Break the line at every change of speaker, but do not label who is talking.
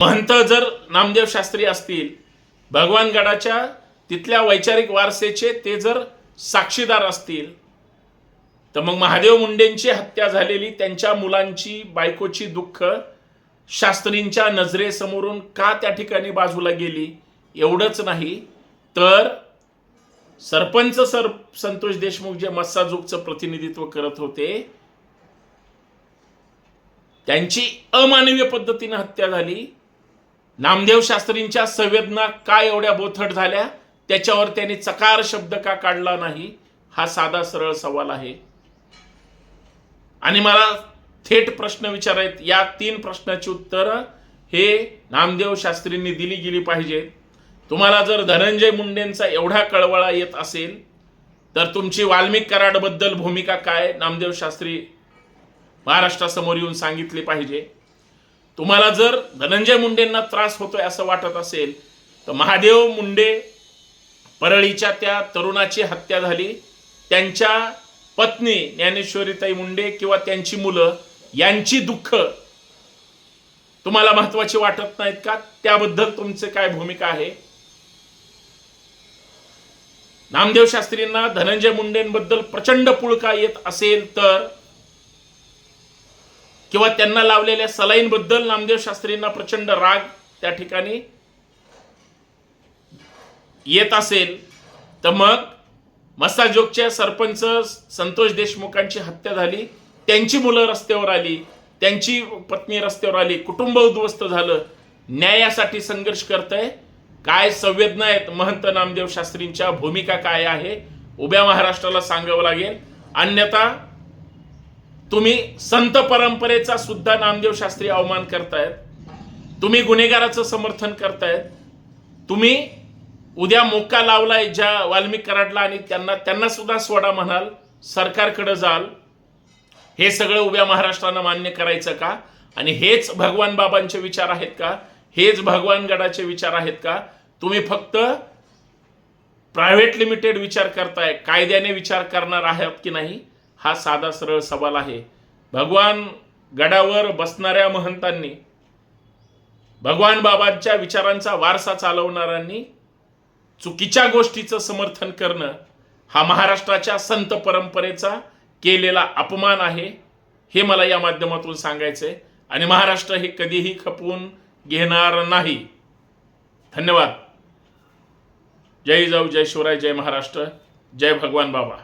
महंत जर नामदेव शास्त्री असतील भगवानगडाच्या तिथल्या वैचारिक वारसेचे ते जर साक्षीदार असतील तर मग महादेव मुंडेंची हत्या झालेली त्यांच्या मुलांची बायकोची दुःख शास्त्रींच्या नजरेसमोरून का त्या ठिकाणी बाजूला गेली एवढंच नाही. तर सरपंच सर संतोष देशमुख जे मस्साजोगचं प्रतिनिधित्व करत होते त्यांची अमानवीय पद्धतीने हत्या झाली. नामदेव शास्त्रींच्या संवेदना का एवढ्या बोथट झाल्या? त्याच्यावर त्यांनी चकार शब्द का काढला नाही? हा साधा सरळ सवाल आहे. आणि मला थेट प्रश्न विचारायत या तीन प्रश्नाची उत्तरं हे नामदेव शास्त्रींनी दिली गेली पाहिजे. तुम्हाला जर धनंजय मुंडेंचा एवढा कळवळा येत असेल तर तुमची वाल्मिक कराडबद्दल भूमिका काय? नामदेव शास्त्री महाराष्ट्रासमोर येऊन सांगितले पाहिजे. तुम्हाला जर धनंजय मुंडेंना त्रास होतोय असं वाटत असेल तर महादेव मुंडे परळीच्या त्या तरुणाची हत्या झाली. त्यांच्या पत्नी ज्ञानेश्वरीताई मुंडे किंवा त्यांची मुलं यांची दुःख तुम्हाला महत्वाची वाटत नाहीत का? त्याबद्दल तुमचे काय भूमिका आहे? नामदेव शास्त्रींना धनंजय मुंडेंबद्दल प्रचंड पुळका येत असेल तर किंवा त्यांना लावलेल्या सलाईनबद्दल नामदेव शास्त्रींना प्रचंड राग त्या ठिकाणी येत असेल तर मग मसाजोगच्या सरपंच संतोष देशमुखांची हत्या झाली त्यांची मुलं रस्त्यावर आली त्यांची पत्नी रस्त्यावर आली कुटुंब उद्ध्वस्त झालं. न्यायासाठी संघर्ष करतंय. काय संवेदना आहेत? महंत नामदेव शास्त्रींच्या भूमिका काय आहे? उभ्या महाराष्ट्राला सांगावं लागेल. अन्यथा तुम्ही संत परंपरेचा सुद्धा नामदेव शास्त्री अवमान करतायत. तुम्ही गुन्हेगाराचं समर्थन करतायत. तुम्ही उद्या मोका लावलाय ज्या वाल्मिक कराडला आणि त्यांना त्यांना सुद्धा सोडा म्हणाल सरकारकडे जाल. हे सगळं उभ्या महाराष्ट्रानं मान्य करायचं का? आणि हेच भगवान बाबांचे विचार आहेत का? हेच भगवान गडाचे विचार आहेत का? तुम्ही फक्त प्रायव्हेट लिमिटेड विचार करताय. कायद्याने विचार करणार आहात की नाही? हा साधा सरळ सवाल आहे. भगवान गडावर बसणाऱ्या महंतांनी भगवान बाबांच्या विचारांचा वारसा चालवणाऱ्यांनी चुकीच्या गोष्टीचं समर्थन करणं हा महाराष्ट्राच्या संत परंपरेचा केलेला अपमान आहे हे मला या माध्यमातून सांगायचंय आणि महाराष्ट्र हे कधीही खपवून घेणार नाही. धन्यवाद. जय जाऊ जय शिवराय जय महाराष्ट्र जय भगवान बाबा.